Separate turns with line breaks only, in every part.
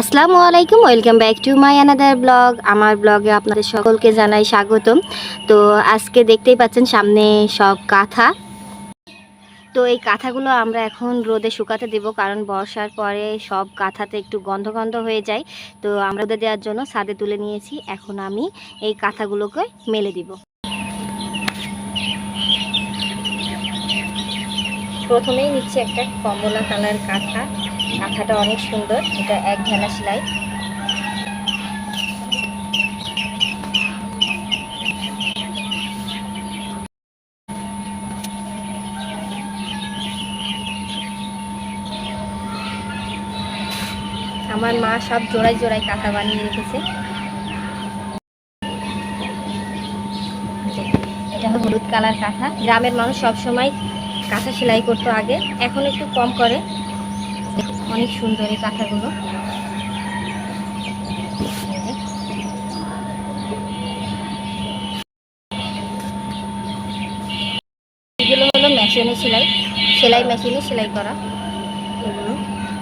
আসসালামু আলাইকুম, welcome back to my another blog. আমার ব্লগে আপনাদের সকলকে জানাই স্বাগতম। তো আজকে দেখতেই পাচ্ছেন সামনে সব কাঁথা। তো এই কাঁথাগুলো আমরা এখন রোদে শুকাতে দেব, কারণ বর্ষার পরে সব কাঁথাতে একটু গন্ধ গন্ধ হয়ে যায়। তো আমরা রোদে দেওয়ার জন্য ছাদে তুলে নিয়েছি, এখন আমি এই কাঁথাগুলোকে মেলে দিব। প্রথমেই নিচ্ছে একটা কমলা কালার কাঁথা। কাঁথাটা অনেক সুন্দর, এটা এক ঢালা সেলাই। আমার মা সব জোড়ায় জোড়ায় কাঁথা বানিয়ে রেখেছে। এটা হলুদ কালার কাঁথা। গ্রামের মানুষ সবসময় কাঁথা সেলাই করতো আগে, এখন একটু কম করে। অনেক সুন্দর এই কাঁথাগুলো এগুলো হলো মেশিনে সেলাই সেলাই মেশিনে সেলাই করা এগুলো।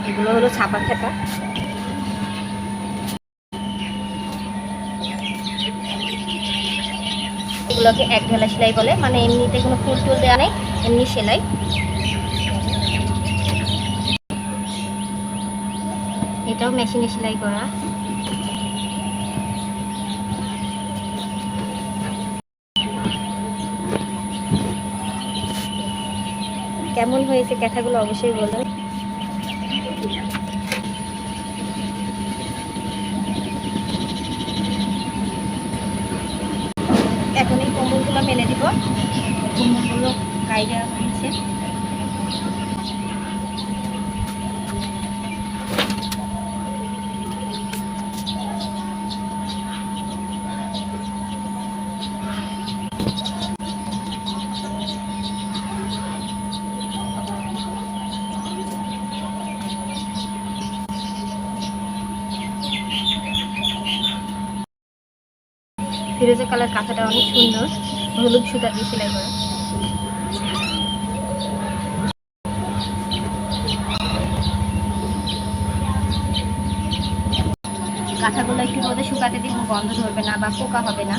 এগুলো হলো ছাপা খাতা। এগুলোকে এক ঢালা সেলাই বলে মানে এমনিতে কোনো ফুল টুল দেওয়া নেই, এমনি সেলাই। এটাও মেশিনে সেলাই করা। কেমন হয়েছে ক্যাথাগুলো অবশ্যই বলুন। এখন এই কম্বলগুলো মেলে দিব। কম্বলগুলো দেওয়া হয়েছে। ফিরোজা কালার কাঁথাটা অনেক সুন্দর, হলুদ সুতা দিয়ে সেলাই করা। কাঁথাগুলো একটু রোদে শুকাতে দিন গন্ধ ধরবে না বা পোকা হবে না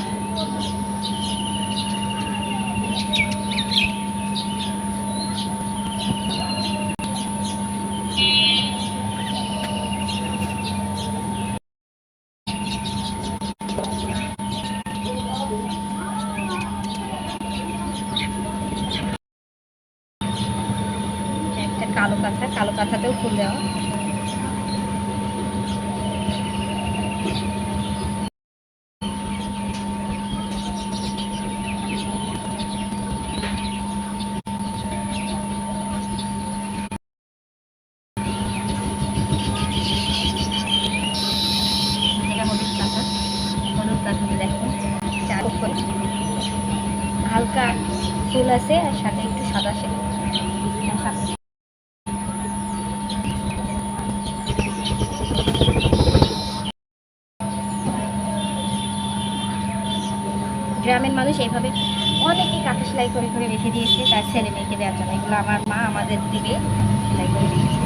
একটা কালো কাঁথা কালো কাঁথাতেও ফুল দেওয়া। হালকা ফুল আছে আর সাথে গ্রামের মানুষ এইভাবে অনেকে কাঁথা সেলাই করে করে রেখে দিয়েছে। তার ছেলে মেয়েকে দেওয়ার জন্য। এগুলো আমার মা আমাদের দিকে সেলাই করে দিয়েছে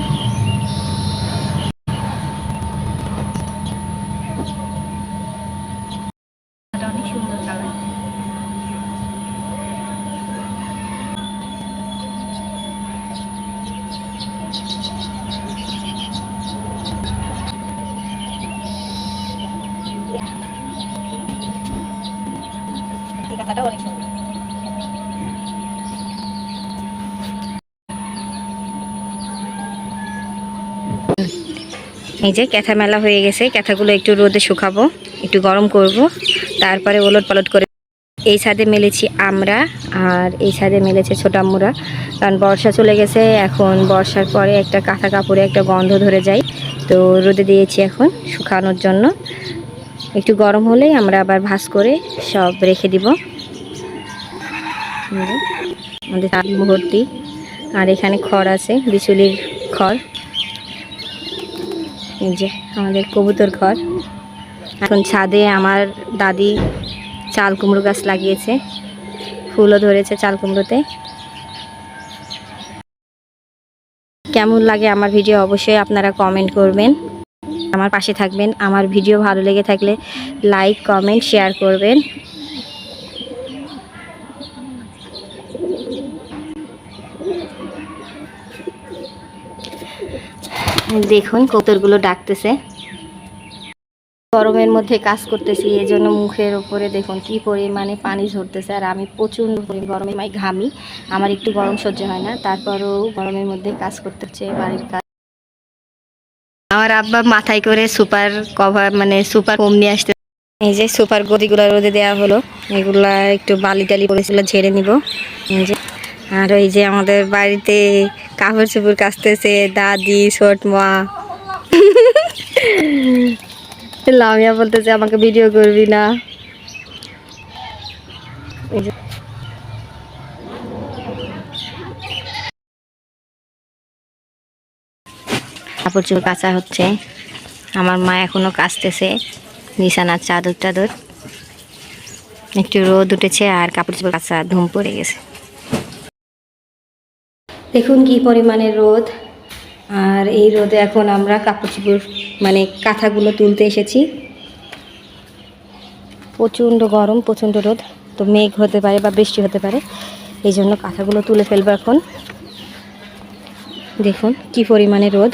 এটা অনেক সুন্দর কালার কথাটা অনেক সুন্দর। এই যে ক্যাথা মেলা হয়ে গেছে। ক্যাথাগুলো একটু রোদে শুকাবো, একটু গরম করব। তারপরে ওলট পালট করে এই ছাদে মেলেছি আমরা, আর এই ছাদে মেলেছে ছোট আম্মুরা। কারণ বর্ষা চলে গেছে, এখন বর্ষার পরে একটা কাঁথা কাপড়ে একটা গন্ধ ধরে যায়। তো রোদে দিয়েছি এখন শুকানোর জন্য। একটু গরম হলেই আমরা আবার ভাস করে সব রেখে দিব। আমাদের তার ভর্তি। আর এখানে খড় আছে, বিচুলির খড়। এই যে আমাদের কবুতর ঘর। এখন ছাদে আমার দাদি চাল কুমড়ো গাছ লাগিয়েছে। ফুলও ধরেছে চাল কুমড়োতে। কেমন লাগে আমার ভিডিও অবশ্যই আপনারা কমেন্ট করবেন। আমার পাশে থাকবেন। আমার ভিডিও ভালো লেগে থাকলে লাইক কমেন্ট শেয়ার করবেন। দেখুন কৌতরগুলো ডাকতেছে। গরমের মধ্যে কাজ করতেছি এই জন্য মুখের ওপরে দেখুন কি পরিমাণে পানি ঝরতেছে। আর আমি প্রচণ্ড গরমে মাই ঘামি। আমার একটু গরম সহ্য হয় না, তারপরেও গরমের মধ্যে কাজ করতে হচ্ছে বাড়ির কাজ। আমার আব্বা মাথায় করে সুপার কভার মানে সুপার কম নিয়ে আসতে এই যে সুপার গদিগুলো রোদে দেওয়া হলো, এগুলা একটু বালি টালি পড়েছিল ঝেড়ে নিব। এই যে, আর ওই যে আমাদের বাড়িতে কাপড় চোপড় কাচতেছে, দাদি ছোট মা লামিয়া বলতেছে, আমাকে ভিডিও করবি না। কাপড় চোপড় কাচা হচ্ছে। আমার মা এখনও কাচতেছে। বিছানার চাদর টাদর। একটু রোদ উঠেছে আর কাপড় চোপড় কাচা ধুম পড়ে গেছে। দেখুন কি পরিমাণে রোদ। আর এই রোদে এখন আমরা কাপড় চোপড় মানে কাঁথাগুলো তুলতে এসেছি। প্রচণ্ড গরম, প্রচণ্ড রোদ। তো মেঘ হতে পারে বা বৃষ্টি হতে পারে, এই জন্য কাঁথাগুলো তুলে ফেলব এখন। দেখুন কি পরিমাণে রোদ।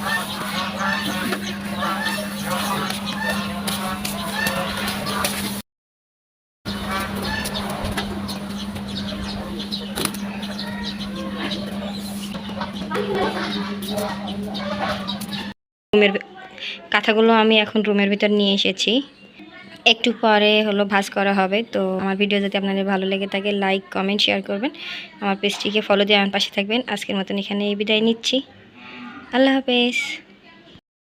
রুমের কাঁথাগুলো আমি এখন রুমের ভিতর নিয়ে এসেছি। একটু পরে হলো ভাজ করা হবে, তো আমার ভিডিও যদি আপনাদের ভালো লেগে থাকে, লাইক, কমেন্ট, শেয়ার করবেন। আমার পেজটিকে ফলো দিয়ে আমার পাশে থাকবেন। আজকের মতন এখানে এই বিদায় নিচ্ছি। আল্লাহ হাফেজ।